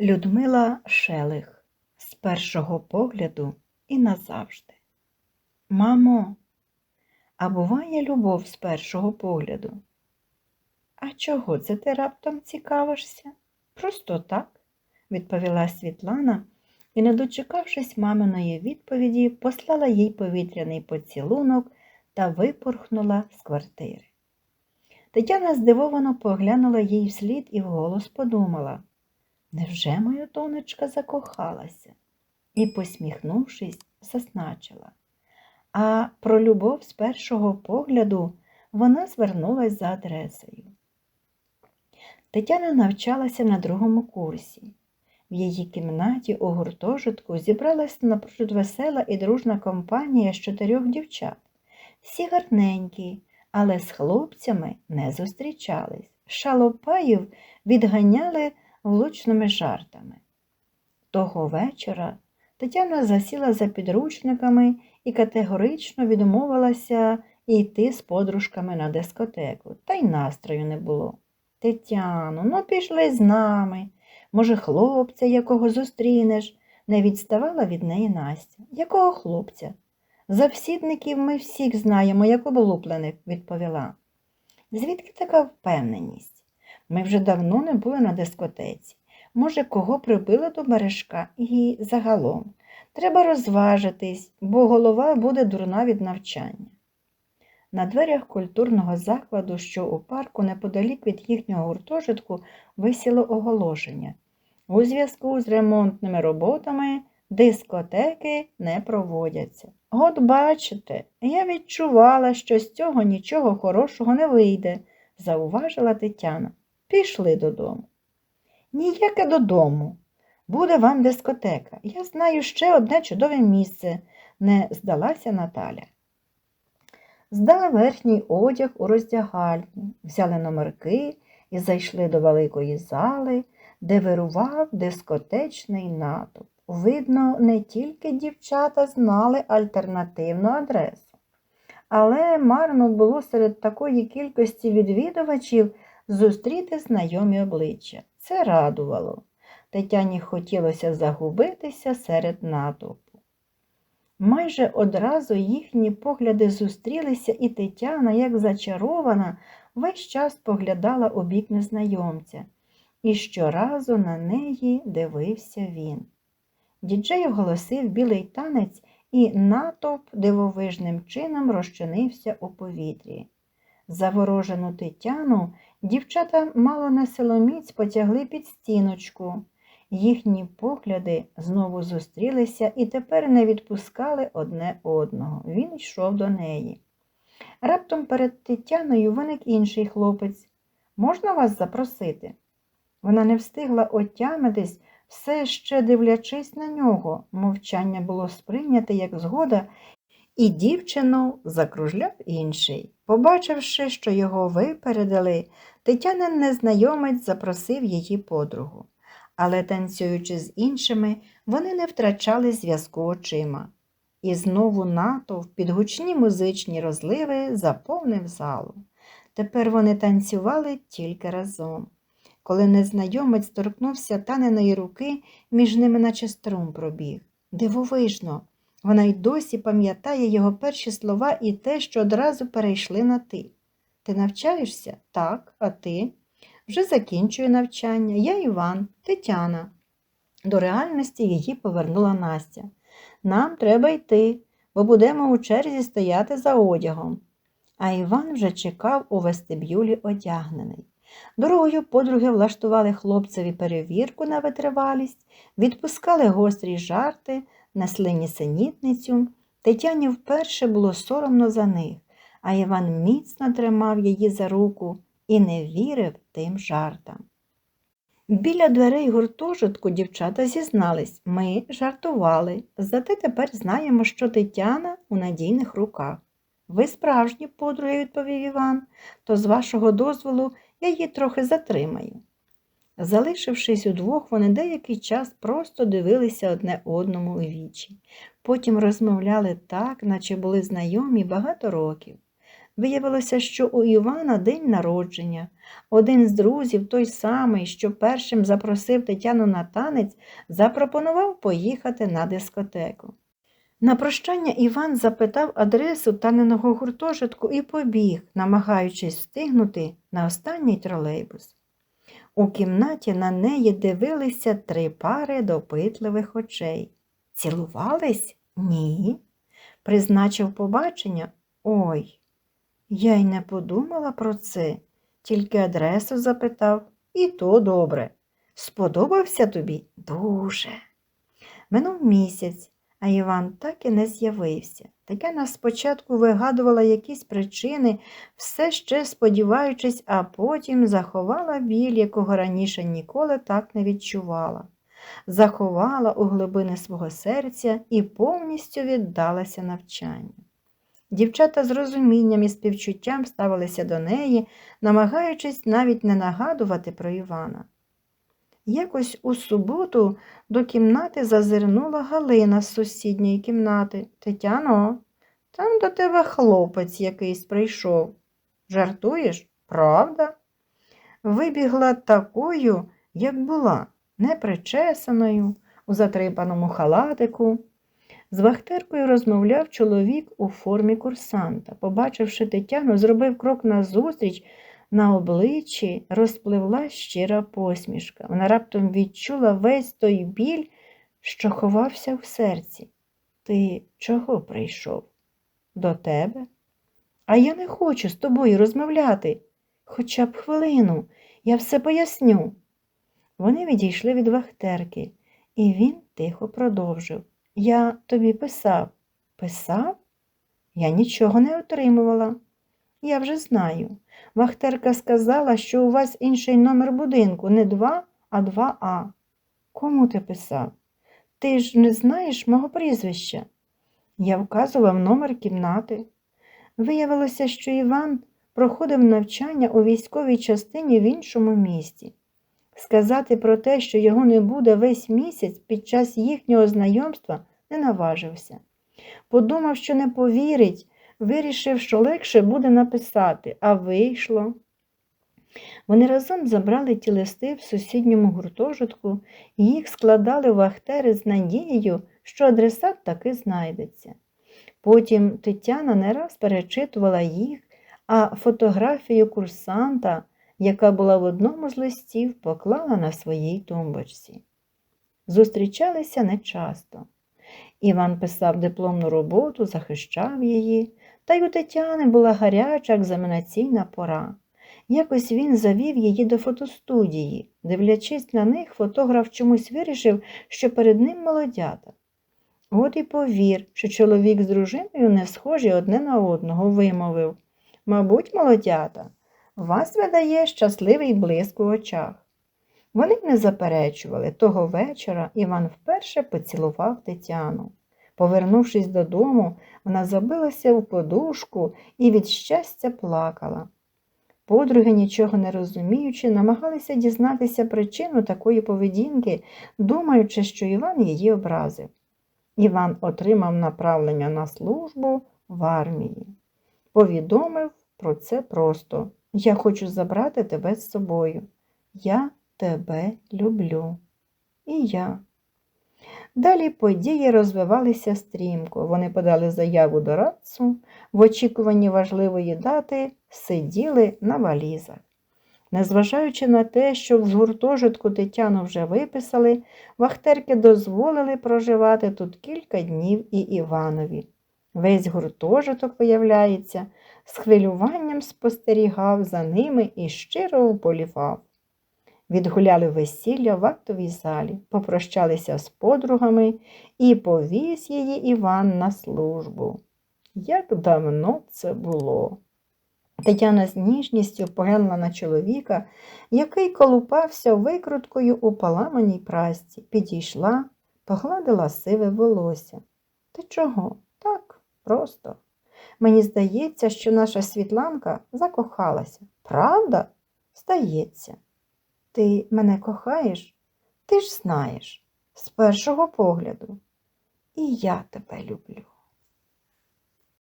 Людмила Шелих з першого погляду і назавжди. Мамо, а буває любов з першого погляду? А чого це ти раптом цікавишся? Просто так, відповіла Світлана і, не дочекавшись маминої відповіді, послала їй повітряний поцілунок та випорхнула з квартири. Тетяна здивовано поглянула їй вслід і вголос подумала. Невже моя донечка закохалася? І, посміхнувшись, зазначила. А про любов з першого погляду вона звернулась за адресою. Тетяна навчалася на другому курсі. В її кімнаті у гуртожитку зібралась напрочуд весела і дружна компанія з чотирьох дівчат. Всі гарненькі, але з хлопцями не зустрічались. Шалопаїв відганяли влучними жартами. Того вечора Тетяна засіла за підручниками і категорично відмовилася йти з подружками на дискотеку, та й настрою не було. Тетяно, ну пішли з нами. Може, хлопця, якого зустрінеш, не відставала від неї Настя. Якого хлопця? Завсідників ми всіх знаємо, як облуплених, відповіла. Звідки така впевненість? Ми вже давно не були на дискотеці. Може, кого прибили до бережка і загалом. Треба розважитись, бо голова буде дурна від навчання. На дверях культурного закладу, що у парку неподалік від їхнього гуртожитку, висіло оголошення. У зв'язку з ремонтними роботами дискотеки не проводяться. От бачите, я відчувала, що з цього нічого хорошого не вийде, зауважила Тетяна. Пішли додому. Ніяке додому. Буде вам дискотека. Я знаю ще одне чудове місце, не здалася Наталя. Здали верхній одяг у роздягальні, взяли номерки і зайшли до великої зали, де вирував дискотечний натовп. Видно, не тільки дівчата знали альтернативну адресу, але марно було серед такої кількості відвідувачів зустріти знайомі обличчя. Це радувало. Тетяні хотілося загубитися серед натовпу. Майже одразу їхні погляди зустрілися, і Тетяна, як зачарована, весь час поглядала у бік незнайомця, і щоразу на неї дивився він. Діджей оголосив білий танець, і натовп дивовижним чином розчинився у повітрі. Заворожену Тетяну дівчата мало не силоміць потягли під стіночку. Їхні погляди знову зустрілися і тепер не відпускали одне одного. Він йшов до неї. Раптом перед Тетяною виник інший хлопець. Можна вас запросити? Вона не встигла отямитись, все ще дивлячись на нього. Мовчання було сприйняте як згода, і дівчину закружляв інший. Побачивши, що його випередили, Тетянин незнайомець запросив її подругу. Але, танцюючи з іншими, вони не втрачали зв'язку очима. І знову натовп під гучні музичні розливи заповнив залу. Тепер вони танцювали тільки разом. Коли незнайомець торкнувся таненої руки, між ними наче струм пробіг. Дивовижно, вона й досі пам'ятає його перші слова і те, що одразу перейшли на ти. Ти навчаєшся? Так, а ти? Вже закінчую навчання. Я Іван, Тетяна. До реальності її повернула Настя. Нам треба йти, бо будемо у черзі стояти за одягом. А Іван вже чекав у вестибюлі одягнений. Дорогою подруги влаштували хлопцеві перевірку на витривалість, відпускали гострі жарти, несли нісенітницю. Тетяні вперше було соромно за них, а Іван міцно тримав її за руку і не вірив тим жартам. Біля дверей гуртожитку дівчата зізнались, ми жартували, зате тепер знаємо, що Тетяна у надійних руках. Ви справжні подруги, відповів Іван, то з вашого дозволу я її трохи затримаю. Залишившись удвох, вони деякий час просто дивилися одне одному у вічі. Потім розмовляли так, наче були знайомі багато років. Виявилося, що у Івана день народження. Один з друзів, той самий, що першим запросив Тетяну на танець, запропонував поїхати на дискотеку. На прощання Іван запитав адресу таненого гуртожитку і побіг, намагаючись встигнути на останній тролейбус. У кімнаті на неї дивилися три пари допитливих очей. Цілувались? Ні. Призначив побачення? Ой. Я й не подумала про це, тільки адресу запитав, і то добре. Сподобався тобі? Дуже. Минув місяць, а Іван так і не з'явився. Тетяна спочатку вигадувала якісь причини, все ще сподіваючись, а потім заховала біль, якого раніше ніколи так не відчувала. Заховала у глибини свого серця і повністю віддалася навчанню. Дівчата з розумінням і співчуттям ставилися до неї, намагаючись навіть не нагадувати про Івана. Якось у суботу до кімнати зазирнула Галина з сусідньої кімнати. Тетяно, там до тебе хлопець якийсь прийшов. Жартуєш? Правда? Вибігла такою, як була, непричесаною, у затрипаному халатику. З вахтеркою розмовляв чоловік у формі курсанта. Побачивши Тетяну, зробив крок назустріч, на обличчі розпливла щира посмішка. Вона раптом відчула весь той біль, що ховався в серці. Ти чого прийшов? До тебе? А я не хочу з тобою розмовляти. Хоча б хвилину, я все поясню. Вони відійшли від вахтерки, і він тихо продовжив. Я тобі писав. Писав? Я нічого не отримувала. Я вже знаю. Вахтерка сказала, що у вас інший номер будинку не 2, а 2А. Кому ти писав? Ти ж не знаєш мого прізвища. Я вказував номер кімнати. Виявилося, що Іван проходив навчання у військовій частині в іншому місті. Сказати про те, що його не буде весь місяць під час їхнього знайомства, не наважився. Подумав, що не повірить, вирішив, що легше буде написати, а вийшло. Вони разом забрали ті листи в сусідньому гуртожитку і їх складали в вахтери з надією, що адресат таки знайдеться. Потім Тетяна не раз перечитувала їх, а фотографію курсанта, яка була в одному з листів, поклала на своїй тумбочці. Зустрічалися нечасто. Іван писав дипломну роботу, захищав її, та й у Тетяни була гаряча екзаменаційна пора. Якось він завів її до фотостудії. Дивлячись на них, фотограф чомусь вирішив, що перед ним молодята. От і повір, що чоловік з дружиною не схожі одне на одного, вимовив. Мабуть, молодята, вас видає щасливий блиск у очах. Вони не заперечували. Того вечора Іван вперше поцілував Тетяну. Повернувшись додому, вона забилася в подушку і від щастя плакала. Подруги, нічого не розуміючи, намагалися дізнатися причину такої поведінки, думаючи, що Іван її образив. Іван отримав направлення на службу в армії. Повідомив про це просто Я хочу забрати тебе з собою. Я тебе люблю. І я. Далі події розвивалися стрімко. Вони подали заяву до радцу, в очікуванні важливої дати сиділи на валізах. Незважаючи на те, що в гуртожитку Тетяну вже виписали, вахтерки дозволили проживати тут кілька днів і Іванові. Весь гуртожиток, виявляється, з хвилюванням спостерігав за ними і щиро вболівав. Відгуляли весілля в актовій залі, попрощалися з подругами і повіз її Іван на службу. Як давно це було. Тетяна з ніжністю поглянула на чоловіка, який колупався викруткою у поламаній прасці, підійшла, погладила сиве волосся. Ти чого? Так, просто. Мені здається, що наша Світланка закохалася. Правда? Здається. Ти мене кохаєш? Ти ж знаєш, з першого погляду. І я тебе люблю.